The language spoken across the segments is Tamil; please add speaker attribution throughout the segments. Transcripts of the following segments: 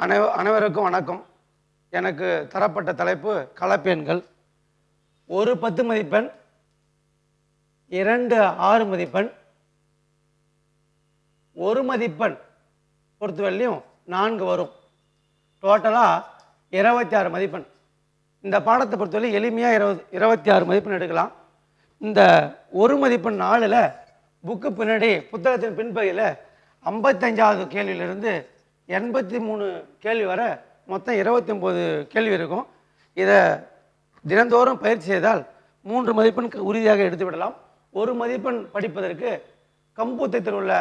Speaker 1: அனை அனைவருக்கும் வணக்கம். எனக்கு தரப்பட்ட தலைப்பு கலப்பெண்கள் ஒரு பத்து மதிப்பெண் இரண்டு ஆறு மதிப்பெண் ஒரு மதிப்பெண் பொறுத்தவரையிலையும் நான்கு வரும். டோட்டலாக இருபத்தி ஆறு மதிப்பெண். இந்த பாடத்தை பொறுத்தவரை எளிமையாக இருபது இருபத்தி ஆறு மதிப்பெண் எடுக்கலாம். இந்த ஒரு மதிப்பெண் நாளில் புக்கு பின்னாடி புத்தகத்தின் பின்பகுதியில் ஐம்பத்தஞ்சாவது கேள்வியிலிருந்து எண்பத்தி மூணு கேள்வி வரை மொத்தம் இருபத்தி ஒம்பது கேள்வி இருக்கும். இதை தினந்தோறும் பயிற்சி செய்தால் மூன்று மதிப்பெண் உறுதியாக எடுத்து விடலாம். ஒரு மதிப்பெண் படிப்பதற்கு கம்பூத்தத்தில் உள்ள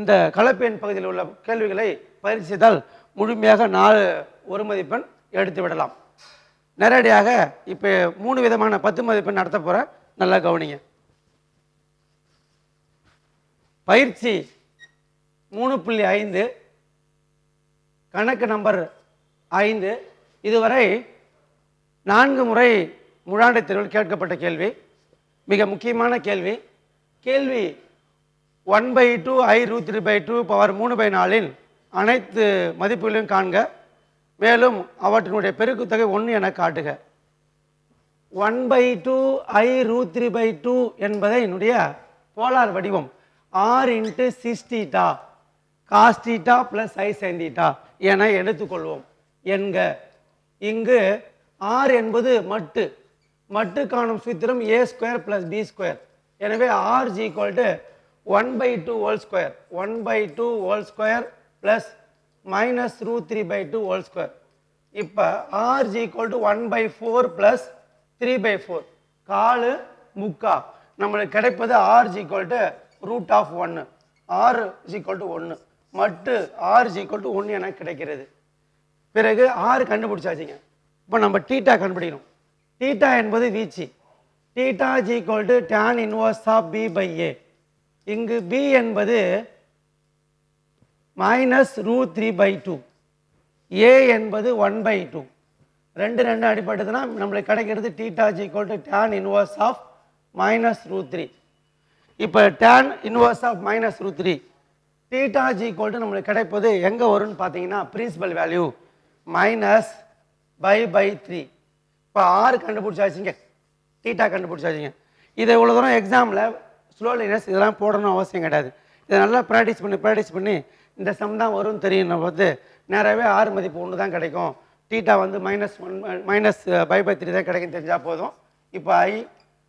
Speaker 1: இந்த கலப்பெண் பகுதியில் உள்ள கேள்விகளை பயிற்சி செய்தால் முழுமையாக நாலு ஒரு மதிப்பெண் எடுத்து விடலாம். நேரடியாக இப்போ மூணு விதமான பத்து மதிப்பெண் நடத்த போகிறேன் நல்லா கவனிங்க. பயிற்சி மூணு புள்ளி ஐந்து கணக்கு நம்பர் ஐந்து. இதுவரை நான்கு முறை முழாண்டை தேர்வில் கேட்கப்பட்ட கேள்வி. மிக முக்கியமான கேள்வி. கேள்வி one by two i root three by two power மூணு பை நாலின் அனைத்து மதிப்புகளையும் காண்க. மேலும் அவற்றினுடைய பெருக்குத்தொகை ஒன்று என காட்டுக. One by two i root three by two என்பதை என்னுடைய போலார் வடிவம். R into cos theta plus i sine theta என எடுத்துக்கொள்வோம். என்க இங்கு ஆர் என்பது மட்டு மட்டு காணும் சூத்திரம் a square plus b square எனவே r is equal to one by two whole square one by two whole square plus minus root three by two whole square இப்போ r is equal to one by four plus three by four காலு முக்கா. நம்மளுக்கு கிடைப்பது r is equal to root of ஒன்று ஆர் ஈக்குவல் டு ஒன்று மட்டு ஆர் ஈக்குவல் டு ஒன்று என கிடைக்கிறது. பிறகு ஆறு கண்டுபிடிச்சாச்சுங்க. இப்போ நம்ம டீட்டா கண்டுபிடிக்கணும். டீட்டா என்பது வீச்சு. Theta is equal to tan inverse of b by a இங்கு பி என்பது minus root three by two ஏ என்பது ஒன் பை டூ ரெண்டு ரெண்டு அடிப்பட்டதுன்னா நம்மளுக்கு கிடைக்கிறது theta is equal to tan inverse of minus root three இப்போ tan inverse of minus root three theta is equal நம்மளுக்கு கிடைப்பது எங்கே வரும்னு பார்த்தீங்கன்னா principal value minus pi by three இப்போ ஆறு கண்டுபிடிச்சாச்சுங்க. டீட்டா கண்டுபிடிச்சாச்சுங்க. இதை இவ்வளோ தூரம் எக்ஸாமில் ஸ்லோலினஸ் இதெல்லாம் போடணும் அவசியம் கிடையாது. இதை நல்லா ப்ராக்டிஸ் பண்ணி ப்ராக்டிஸ் பண்ணி. இந்த சம் தான் வரும்னு தெரியும் நம்ம வந்து நேராகவே ஆறு மதிப்பு ஒன்று தான் கிடைக்கும். டீட்டா வந்து minus one minus pi by three தான் கிடைக்கும் தெரிஞ்சால் போதும். இப்போ i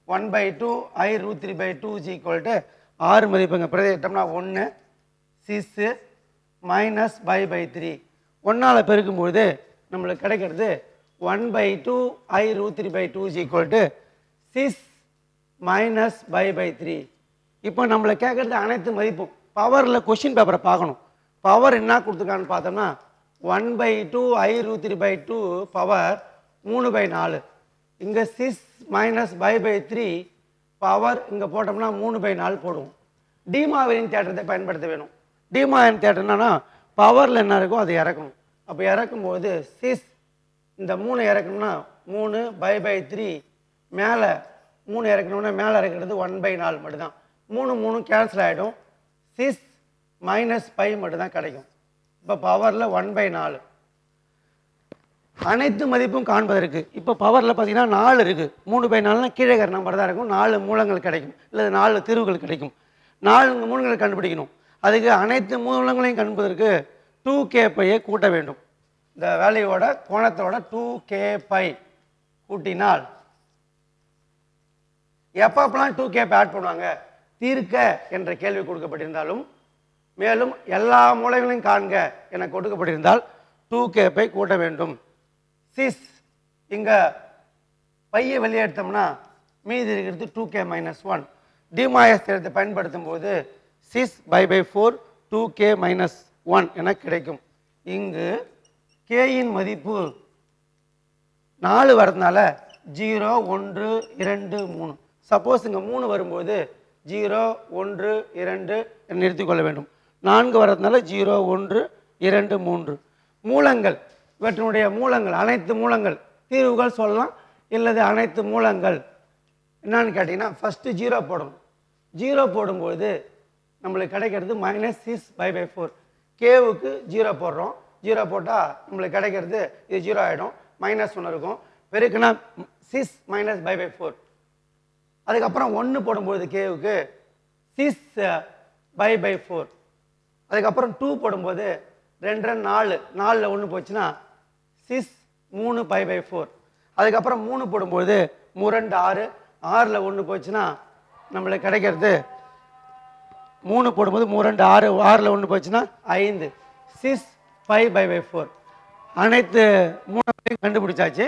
Speaker 1: one by two i root three by two is equal to ஆறு மதிப்புங்க. பிரதிட்டோம்னா ஒன்று six minus pi by three ஒன்றால் பெருக்கும்போது நம்மளுக்கு கிடைக்கிறது one by two i root three by two is equal to six minus pi by three இப்போ நம்மளை கேட்குறது அனைத்து மதிப்பும். பவரில் கொஷின் பேப்பரை பார்க்கணும். பவர் என்ன கொடுத்துருக்கான்னு பார்த்தோம்னா one by two i root three by two power மூணு பை நாலு. இங்கே six minus pi by three power இங்கே போட்டோம்னா மூணு பை நாலு போடுவோம். டிமாவின் தேட்டத்தை பயன்படுத்த வேணும். டிமாயன் தேட்டர் என்னன்னா பவரில் என்ன இருக்கோ அதை இறக்கணும். அப்போ இறக்கும்போது சிஸ் இந்த மூணு இறக்கணும்னா மூணு பை பை த்ரீ மேலே மூணு இறக்கணும்னா மேலே இறக்கிறது ஒன் பை நாலு மட்டும்தான். மூணு மூணு கேன்சல் ஆகிடும் சிஸ் மைனஸ் பை மட்டும்தான் கிடைக்கும். இப்போ பவரில் ஒன் பை நாலு. அனைத்து மதிப்பும் காண்பதற்கு இப்போ பவரில் பார்த்தீங்கன்னா நாலு இருக்குது மூணு பை நாலுனா கீழே இருக்கிற நம்பர் தான் இருக்கும். நாலு மூலங்கள் கிடைக்கும். இல்லை நாலு தீர்வுகள் கிடைக்கும். நாலு மூலங்கள் கண்டுபிடிக்கணும். அதுக்கு அனைத்து மூலங்களையும் கண்பதற்கு டூ கே பையை கூட்ட வேண்டும். இந்த வேலையோட கோணத்தோட டூ கே பை கூட்டினால் எப்பப்பெல்லாம் டூ கேப் ஆட் பண்ணுவாங்க? தீர்க்க என்ற கேள்வி கொடுக்கப்பட்டிருந்தாலும் மேலும் எல்லா மூலைகளையும் காண்க என கொடுக்கப்பட்டிருந்தால் டூ கேப்பை கூட்ட வேண்டும். சிஸ் இங்கே பையை வெளியே எடுத்தோம்னா மீதி இருக்கிறது two k minus one De Moivre's தேர்த்தை பயன்படுத்தும் போது cis pi by four two k minus one என கிடைக்கும். இங்கு கேயின் மதிப்பு நாலு வரதுனால ஜீரோ ஒன்று இரண்டு மூணு. சப்போஸ் இங்கே மூணு வரும்போது ஜீரோ ஒன்று இரண்டு நிறுத்தி கொள்ள வேண்டும். நான்கு வரதுனால ஜீரோ ஒன்று இரண்டு மூன்று. மூலங்கள் இவற்றினுடைய மூலங்கள் அனைத்து மூலங்கள் தீர்வுகள் சொல்லலாம். இல்லது அனைத்து மூலங்கள் என்னன்னு கேட்டிங்கன்னா ஃபஸ்ட்டு ஜீரோ போடணும். ஜீரோ போடும்போது நம்மளுக்கு கிடைக்கிறது minus six pi by four கேவுக்கு zero போடுறோம். ஜீரோ போட்டால் நம்மளுக்கு கிடைக்கிறது இது ஜீரோ ஆகிடும் மைனஸ் ஒன்று இருக்கும். பெருக்குனா cis minus pi by four அதுக்கப்புறம் ஒன்று போடும்போது கேவுக்கு சிஸ் பை பை ஃபோர் அதுக்கப்புறம் டூ போடும்போது ரெண்டு ரெண்டு நாலு. நாலில் ஒன்று போச்சுன்னா சிஸ் மூணு பை பை ஃபோர் அதுக்கப்புறம் மூணு போடும்போது முரண்டு ஆறு. ஆறில் ஒன்று போச்சுன்னா நம்மளுக்கு கிடைக்கிறது மூணு போடும்போது மூரெண்டு ஆறு ஆறில் ஒன்று போச்சுன்னா ஐந்து. Six five pi by four அனைத்து மூலங்களையும் கண்டுபிடிச்சாச்சு.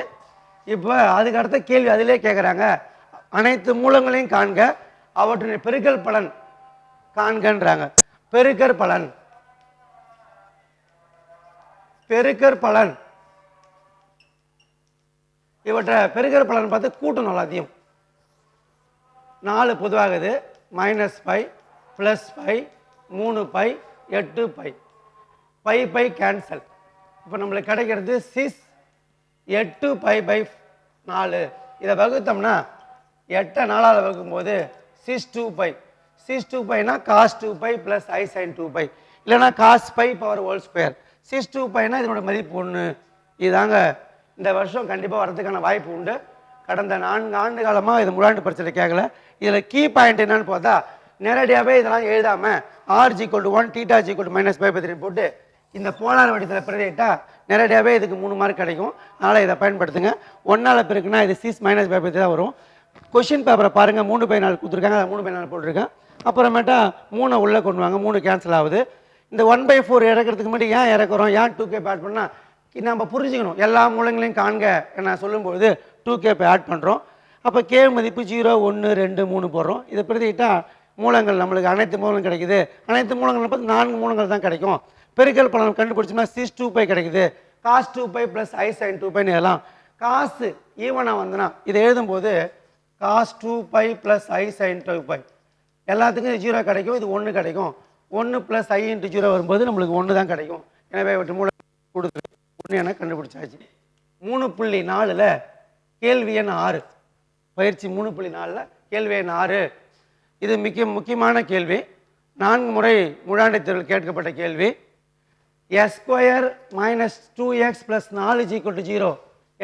Speaker 1: இப்போ அதுக்கு அடுத்த கேள்வி அதிலே கேட்குறாங்க அனைத்து மூலங்களையும் காண்க அவற்றின் பெருக்கல் பலன் காண்கன்றாங்க. பெருக்கற் பலன். பெருக்கற் பலன். இவற்றை பெருக்கற் பலன் பார்த்து கூட்டணும் எல்லாத்தையும். நாலு பொதுவாகுது. மைனஸ் ஃபைவ் ப்ளஸ் பை மூணு பை எட்டு பை பை பை கேன்சல் இப்போ நம்மளுக்கு கிடைக்கிறது சிஸ் எட்டு பை பை நாலு. இதை வகுத்தோம்னா எட்டை நாலால் வகுக்கும்போது cis two pi cis two பைனா cos two pi plus i sine two pi இல்லைனா cos pi power whole square cis two பைனா இதனோட மதிப்பு ஒன்று இதுதாங்க இந்த வருஷம் கண்டிப்பாக வரதுக்கான வாய்ப்பு உண்டு. கடந்த நான்கு ஆண்டு காலமாக இது முழாண்டு பிரச்சனை கேட்கல இதில் கீ பாயிண்ட் என்னன்னு பார்த்தா நேரடியாகவே இதெல்லாம் எழுதாமல் r is equal to one theta is to minus five பத்திரி போட்டு இந்த போலார் வடிவத்தில் பிரதிட்டா நேரடியாகவே இதுக்கு மூணு மார்க் கிடைக்கும். அதனால் இதை பயன்படுத்துங்க. ஒன்றால் பிறகுனா இது சிஸ் மைனஸ் ஃபைவ் தான் வரும். கொஷின் பேப்பரை பாருங்கள் மூணு பை நாலு கொடுத்துருக்காங்க. அதை மூணு பை நாலு போட்டிருக்கேன். அப்புறமேட்டா மூணை உள்ளே கொண்டு வாங்க. மூணு கேன்சல் ஆகுது. இந்த ஒன் பை ஃபோர் இறக்கிறதுக்கு முன்னாடி ஏன் இறக்குறோம்? ஏன் டூ கேப் ஆட் பண்ணால் நம்ம புரிஞ்சுக்கணும். எல்லா மூலங்களையும் காண்க நான் சொல்லும்போது டூ கேப் ஆட் பண்ணுறோம் அப்போ கே மதிப்பு ஜீரோ ஒன்று ரெண்டு மூணு போடுறோம். இதை பிரதிக்கிட்டால் மூலங்கள் நம்மளுக்கு அனைத்து மூலங்களும் கிடைக்குது. அனைத்து மூலங்கள் பார்த்து நான்கு மூலங்கள் தான் கிடைக்கும். பெருக்கல் பலன் கண்டுபிடிச்சோம்னா சிஸ் டூ பை கிடைக்குது. Cos two pi plus i sine two பைன்னு எல்லாம் காசு ஈவனாக வந்துன்னா இதை எழுதும்போது cos two pi plus i sine two pi எல்லாத்துக்கும் இது ஜீரோ கிடைக்கும் இது ஒன்று கிடைக்கும். ஒன்று ப்ளஸ் ஐ இன்ட்டு ஜீரோ வரும்போது நம்மளுக்கு ஒன்று தான் கிடைக்கும். எனவே இவற்றை மூலம் கொடுத்து ஒன்று என கண்டுபிடிச்சாச்சு. மூணு புள்ளி நாலில் கேள்வி எண் ஆறு. பயிற்சி மூணு புள்ளி நாலில் கேள்வி எண் ஆறு. இது மிக முக்கியமான கேள்வி. நான்கு முறை முழாண்டை தேர்வில் கேட்கப்பட்ட கேள்வி. X square minus two x plus நாலு ஜீக்கோ டு ஜீரோ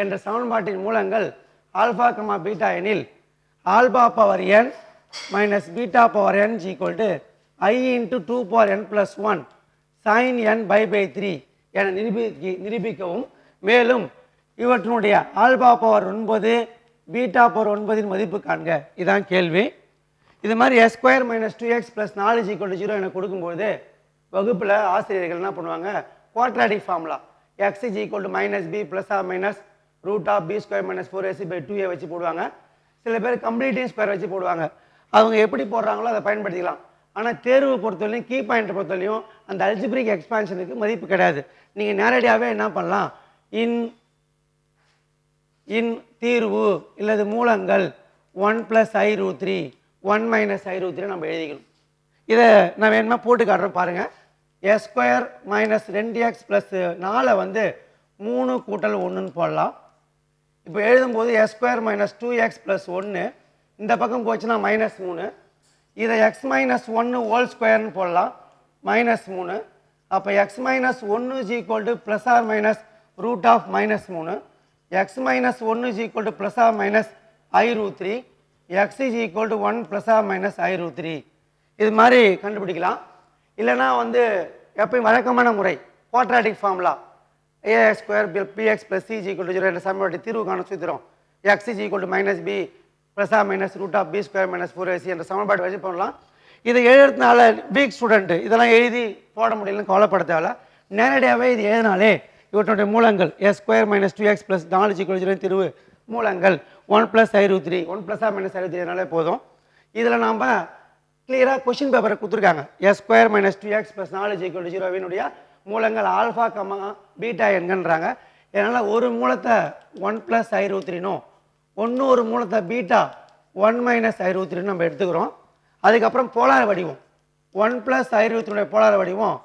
Speaker 1: என்ற சமன்பாட்டின் மூலங்கள் ஆல்ஃபா கமா பீட்டா எனில் alpha power n minus beta power n equal to i into two power n plus one sine n pi by three என நிரூபிக்க நிரூபிக்கவும். மேலும் இவற்றினுடைய ஆல்பா பவர் ஒன்பது பீட்டா பவர் ஒன்பதின் மதிப்பு காண்க. இதுதான் கேள்வி. இது மாதிரி x square minus two x plus நாலு ஜீக்வல் டு ஜீரோ என கொடுக்கும்போது வகுப்பில் ஆசிரியர்கள் என்ன பண்ணுவாங்க? Quadratic formula x is equal to minus b plus or minus root of b square minus four ac by two a வச்சு போடுவாங்க. சில பேர் கம்ப்ளீட்டிங் ஸ்கொயர் வச்சு போடுவாங்க. அவங்க எப்படி போடுறாங்களோ அதை பயன்படுத்திக்கலாம். ஆனால் தேர்வு பொறுத்தவரையும் கீ பாயிண்ட் பொறுத்தவரையும் அந்த அல்ஜிபிரிக் எக்ஸ்பான்ஷனுக்கு மதிப்பு கிடையாது. நீங்கள் நேரடியாகவே என்ன பண்ணலாம்? இன் இன் தீர்வு இல்லது மூலங்கள் ஒன் ப்ளஸ் ஐ ரூ த்ரீ ஒன் மைனஸ் ஐ நம்ம எழுதிக்கணும். இதை நான் வேணுமா போட்டு காட்டுறேன் பாருங்கள் எஸ் ஸ்கொயர் மைனஸ் ரெண்டு எக்ஸ் ப்ளஸ் நாலை வந்து மூணு கூட்டல் ஒன்றுன்னு போடலாம். இப்போ எழுதும்போது x square minus two x plus ஒன்று இந்த பக்கம் போச்சுன்னா மைனஸ் மூணு. இதை எக்ஸ் மைனஸ் ஒன்று ஹோல் ஸ்கொயர்னு போடலாம். மைனஸ் மூணு. அப்போ எக்ஸ் மைனஸ் ஒன்று is equal to plus or minus root of minus மூணு. எக்ஸ் மைனஸ் ஒன்று is equal to plus or minus i root three x is equal to one plus or minus i root three இது மாதிரி கண்டுபிடிக்கலாம். இல்லைன்னா வந்து எப்பயும் வழக்கமான முறை quadratic formula ax square plus bx plus c equal to zero என்ற சமன்பாட்டை தீர்வு காண சூத்திரம் x is equal to minus b plus or minus root of b square minus four ac என்ற சமன்பாடு வச்சு பண்ணலாம். இதை எழுதுறதுனால வீக் ஸ்டூடெண்ட்டு இதெல்லாம் எழுதி போட முடியலன்னு கவலைப்பட தேவையில்ல. நேரடியாகவே இது எழுதினாலே இவற்றுடைய மூலங்கள் x square minus two x plus நாலு ஈக்குவல் ஜீரோ தீர்வு மூலங்கள் one plus i three one plus or minus i த்ரீனாலே போதும். இதில் நாம் கிளியராக கொஷின் பேப்பரை கொடுத்துருக்காங்க. X square minus two x plus நாலு ஈக்குவல் ஜீரோவினுடைய மூலங்கள் ஆல்ஃபா கம்மா பீட்டா என்கன்றாங்க. இதனால் ஒரு மூலத்தை ஒன் ப்ளஸ் ஐ த்ரீனும் ஒன்று ஒரு மூலத்தை பீட்டா ஒன் மைனஸ் ஐ த்ரீனு நம்ம எடுத்துக்கிறோம். அதுக்கப்புறம் போலார் வடிவம். ஒன் ப்ளஸ் ஐ த்ரீனுடைய போலார் வடிவம்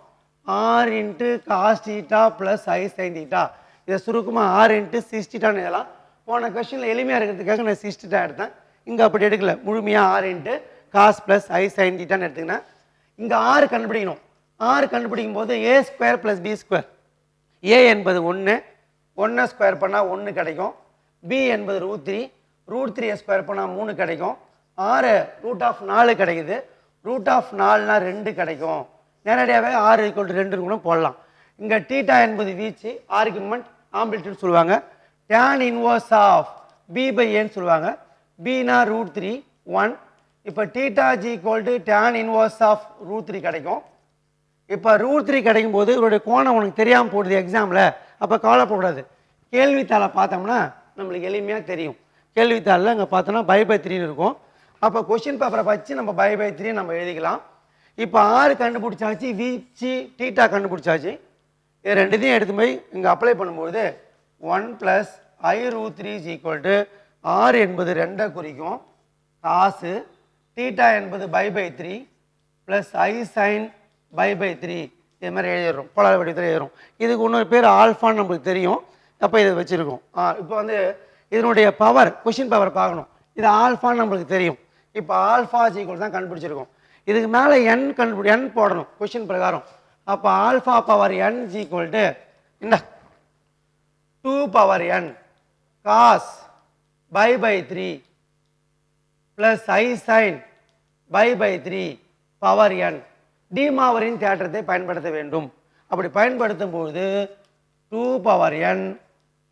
Speaker 1: r into cos theta plus i sine theta இதை சுருக்கமாக ஆர் இன்ட்டு சிக்ஸ்டிட்டான்னு இதெல்லாம் போன கொஸ்டினில் எளிமையாக இருக்கிறதுக்காக நான் சிக்ஸ்டிட்டா எடுத்தேன். இங்கே அப்படி எடுக்கல. முழுமையாக ஆறுன்ட்டு into cos plus i sine தீட்டான்னு எடுத்துக்கினேன் இங்கே ஆறு கண்டுபிடிக்கணும். ஆறு கண்டுபிடிக்கும் போது a square plus b square a என்பது ஒன்று ஒன்றை ஸ்கொயர் பண்ணால் ஒன்று கிடைக்கும். பி என்பது ரூட் த்ரீ ரூட் த்ரீயை ஸ்கொயர் பண்ணால் மூணு கிடைக்கும். ஆறு ரூட் ஆஃப் நாலு கிடைக்குது. ரூட் ஆஃப் நாலுனா ரெண்டு கிடைக்கும். நேரடியாகவே ஆறு ஈக்குவல் ரெண்டு கூட போடலாம். இங்கே டீட்டா என்பது வீச்சு ஆர்குமெண்ட் ஆம்பிளிட்யூட் சொல்லுவாங்க. Tan inverse of b by ஏன்னு சொல்லுவாங்க. பினா ரூட் த்ரீ ஒன் இப்போ theta is equal to tan inverse of root three கிடைக்கும். இப்போ ரூட் த்ரீ கிடைக்கும் போது இவருடைய கோணம் உனக்கு தெரியாமல் போடுது எக்ஸாமில் அப்போ கவலைப்படக்கூடாது. கேள்வித்தாளை பார்த்தோம்னா நம்மளுக்கு எளிமையாக தெரியும். கேள்வித்தாளில் இங்கே பார்த்தோன்னா பை பை த்ரீன்னு இருக்கும். அப்போ கொஷின் பேப்பரை வச்சு நம்ம பை பை த்ரீ நம்ம எழுதிக்கலாம். இப்போ ஆறு கண்டுபிடிச்சாச்சு வீச்சு டீட்டா கண்டுபிடிச்சாச்சு. இது ரெண்டுத்தையும் எடுத்து போய் இங்கே அப்ளை பண்ணும்போது one plus I root three is equal to ஆறு என்பது ரெண்டை குறிக்கும். காசு தீட்டா என்பது pi by three plus i sine pi by three இது மாதிரி எழுதிடுறோம். கோளாறு வடிவத்தில் எழுதுறோம் இதுக்கு இன்னொரு பேர் ஆல்ஃபான்னு நம்மளுக்கு தெரியும். அப்போ இதை வச்சுருக்கோம். இப்போ வந்து இதனுடைய பவர் கொஷின் பவர் பார்க்கணும். இது ஆல்ஃபான்னு நம்மளுக்கு தெரியும். இப்போ ஆல்ஃபா சீக்குவல் தான் கண்டுபிடிச்சிருக்கோம். இதுக்கு மேலே என் கண்டுபிடி என் போடணும் கொஷின் பிரகாரம். அப்போ alpha power n equal to என்ன two power n cos pi by three plus i sine pi by three power n. டிமாவரின் தேற்றத்தை பயன்படுத்த வேண்டும். அப்படி பயன்படுத்தும் பொழுது two power n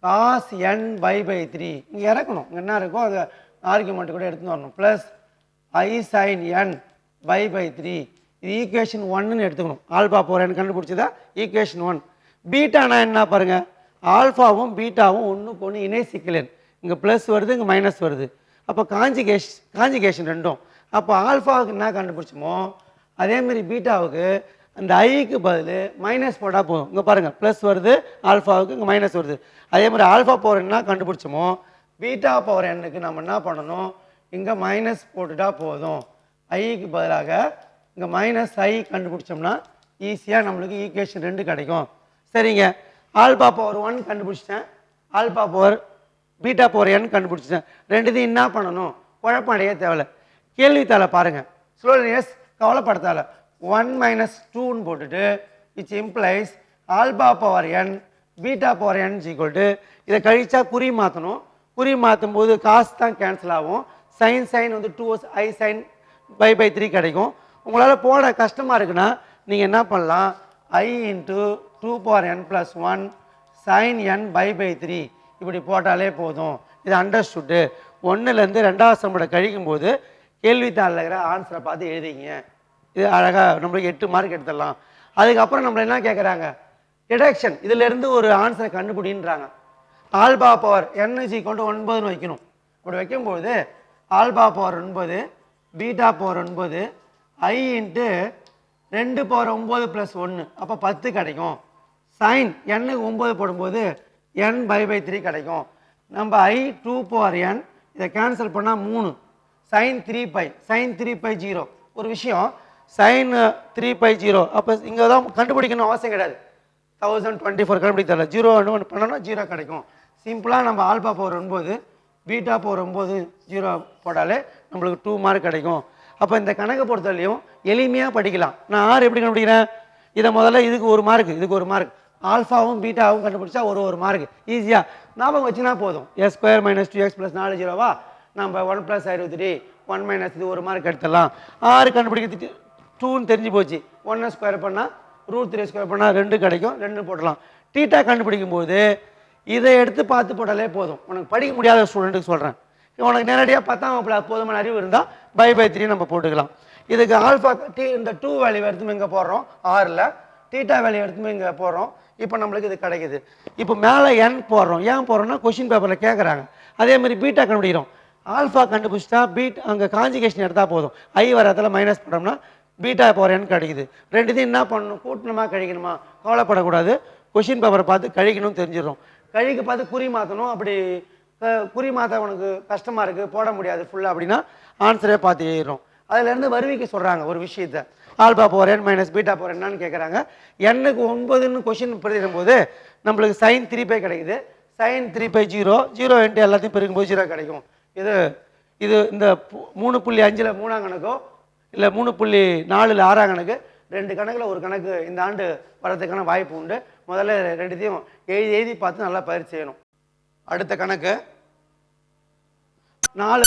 Speaker 1: cos n pi by three. இங்கே இறக்கணும். இங்கே என்ன இருக்கோ அது ஆர்குமெண்ட் கூட எடுத்துன்னு வரணும். Plus i sine n pi by three. இது ஈக்குவேஷன் ஒன்னு எடுத்துக்கணும். ஆல்பா போர் என் கண்டுபிடிச்சதா? ஈக்குவேஷன் ஒன் பீட்டானா என்ன பாருங்கள் ஆல்ஃபாவும் பீட்டாவும் ஒன்றுக்கு ஒன்று இணை சிக்கலன் இங்கே ப்ளஸ் வருது இங்கே மைனஸ் வருது. அப்போ காஞ்சிகேஷ் காஞ்சிகேஷன் ரெண்டும். அப்போ ஆல்ஃபாவுக்கு என்ன கண்டுபிடிச்சோமோ அதேமாரி பீட்டாவுக்கு அந்த ஐக்கு பதில் மைனஸ் போட்டால் போதும். இங்கே பாருங்கள் ப்ளஸ் வருது ஆல்ஃபாவுக்கு இங்கே மைனஸ் வருது. அதே மாதிரி ஆல்ஃபா பவர் என்ன கண்டுபிடிச்சோமோ பீட்டா பவர் எண்ணுக்கு நம்ம என்ன பண்ணணும்? இங்கே மைனஸ் போட்டுட்டா போதும். ஐக்கு பதிலாக இங்கே மைனஸ் ஐ கண்டுபிடிச்சோம்னா ஈஸியாக நம்மளுக்கு ஈக்குவேஷன் ரெண்டு கிடைக்கும். சரிங்க. ஆல்பா பவர் ஒன் கண்டுபிடிச்சிட்டேன். Alpha power beta power n கண்டுபிடிச்சிட்டேன். ரெண்டுத்தையும் என்ன பண்ணணும்? குழப்பம் அடைய தேவையில்ல. கேள்வித்தாளை பாருங்கள் ஸ்லோலினஸ் கவலைப்படுத்தால ஒன் மைனஸ் டூன்னு போட்டுட்டு which implies alpha power n beta power n equal இதை கழிச்சா குறி மாற்றணும் குறி மாற்றும் போது காசு தான் கேன்சல் ஆகும். சைன் சைன் வந்து two i sine pi by three கிடைக்கும். உங்களால் போட கஷ்டமாக இருக்குன்னா நீங்கள் என்ன பண்ணலாம்? I into two power n plus one sine n pi by three இப்படி போட்டாலே போதும். இது அண்டர்ஸ்டுட்டு ஒன்றுலேருந்து ரெண்டாவது சம்பளை கழிக்கும் போது கேள்வித்தாளில் இருக்கிற ஆன்சரை பார்த்து எழுதிங்க. இது அழகாக நம்மளுக்கு எட்டு மார்க் எடுத்துடலாம். அதுக்கப்புறம் நம்மள என்ன கேட்குறாங்க டிடக்ஷன் இதிலேருந்து ஒரு ஆன்சரை கண்டுபிடின்றாங்க. ஆல்பா பவர் என்ஜி கொண்டு ஒன்பதுன்னு வைக்கணும். அப்படி வைக்கும்போது ஆல்பா பவர் ஒன்பது பீட்டா பவர் ஒன்பது ஐ இன்ட்டு ரெண்டு பவர் ஒம்பது ப்ளஸ் ஒன்று அப்போ பத்து கிடைக்கும். சைன் எண்ணுக்கு ஒம்பது போடும்போது என் பை பை த்ரீ கிடைக்கும். நம்ம ஐ டூ பவர் என் இதை கேன்சல் பண்ணால் மூணு. Sine three pi sine three pi zero ஒரு விஷயம் சைன் த்ரீ பை ஜீரோ அப்போ இங்கே தான் கண்டுபிடிக்கணும் அவசியம் கிடையாது. தௌசண்ட் டுவெண்ட்டி ஃபோர் கண்டுபிடிக்க தரல ஜீரோ ஒன்று பண்ணோம்னா ஜீரோ கிடைக்கும். சிம்பிளாக நம்ம ஆல்பா பவர் ஒன்பது பீட்டா பவர் ஒம்பது ஜீரோ போட்டாலே நம்மளுக்கு டூ மார்க் கிடைக்கும். அப்போ இந்த கணக்கை பொறுத்தவரையும் எளிமையாக படிக்கலாம். நான் ஆறு எப்படி கண்டுபிடிக்கிறேன்? இதை முதல்ல இதுக்கு ஒரு மார்க் இதுக்கு ஒரு மார்க் ஆல்ஃபாவும் பீட்டாவும் கண்டுபிடிச்சா ஒரு ஒரு மார்க் ஈஸியாக ஞாபகம் வச்சுனா போதும். S square minus two x plus நாலு ஜீரோவா நம்ம ஒன் ப்ளஸ் இருபத்தி த்ரீ ஒன் மைனஸ் இது ஒரு மார்க் எடுத்துடலாம். ஆறு கண்டுபிடிக்கிறதுக்கு டூன்னு தெரிஞ்சு போச்சு. ஒன்னை ஸ்கொயர் பண்ணால் ரூட் த்ரீ ஸ்கொயர் பண்ணால் ரெண்டு கிடைக்கும் ரெண்டு போடலாம் டீட்டா கண்டுபிடிக்கும் போது இதை எடுத்து பார்த்து போட்டாலே போதும். உனக்கு படிக்க முடியாத ஸ்டூடெண்ட்டுக்கு சொல்கிறேன் உனக்கு நேரடியாக பத்தாம் வகுப்பில் போதுமான அறிவு இருந்தால் பை பை த்ரீ நம்ம போட்டுக்கலாம். இதுக்கு ஆல்ஃபா டி இந்த டூ வேல்யூ எடுத்து இங்கே போடுறோம் ஆறில் டீட்டா வேல்யூ எடுத்து இங்கே போடுறோம். இப்போ நம்மளுக்கு இது கிடைக்குது. இப்போ மேலே என் போடுறோம். ஏன் போடுறோம்னா கொஷின் பேப்பரில் கேட்குறாங்க அதே மாதிரி பீட்டா கண்டுபிடிக்கிறோம். ஆல்ஃபா கண்டுபிடிச்சிட்டா பீட் அங்கே காஞ்சிகேஷன் எடுத்தால் போதும். ஐ வர இடத்துல மைனஸ் பண்ணோம்னா பீட்டா போகிற என் கிடைக்குது. ரெண்டுத்தையும் என்ன பண்ணணும்? கூட்டணுமா கழிக்கணுமா? கவலைப்படக்கூடாது. கொஷின் பேப்பரை பார்த்து கழிக்கணும்னு தெரிஞ்சிடும் கழிக்க பார்த்து குறி மாற்றணும் அப்படி குறி மாற்ற உனக்கு கஷ்டமாக இருக்குது போட முடியாது ஃபுல்லாக அப்படின்னா ஆன்சரே பார்த்து எழுதிடும் அதுலேருந்து வருவிக்க சொல்கிறாங்க ஒரு விஷயத்த. ஆல்பா போகிறேன் என் மைனஸ் பீட்டா போகிறேன் என்னன்னு கேட்குறாங்க எண்ணுக்கு ஒன்பதுன்னு கொஷின் போது நம்மளுக்கு சைன் த்ரீ பை கிடைக்குது. Sine three pi zero zero into எல்லாத்தையும் பெருக்கும்போது ஜீரோ கிடைக்கும். இது இது இந்த மூணு புள்ளி அஞ்சில் மூணாம் கணக்கோ இல்லை மூணு புள்ளி நாலில் ஆறாம் கணக்கு ரெண்டு கணக்கில் ஒரு கணக்கு இந்த ஆண்டு வரதுக்கான வாய்ப்பு உண்டு. முதல்ல ரெண்டுத்தையும் எழுதி எழுதி பார்த்து நல்லா பயிற்சி செய்யணும். அடுத்த கணக்கு நாலு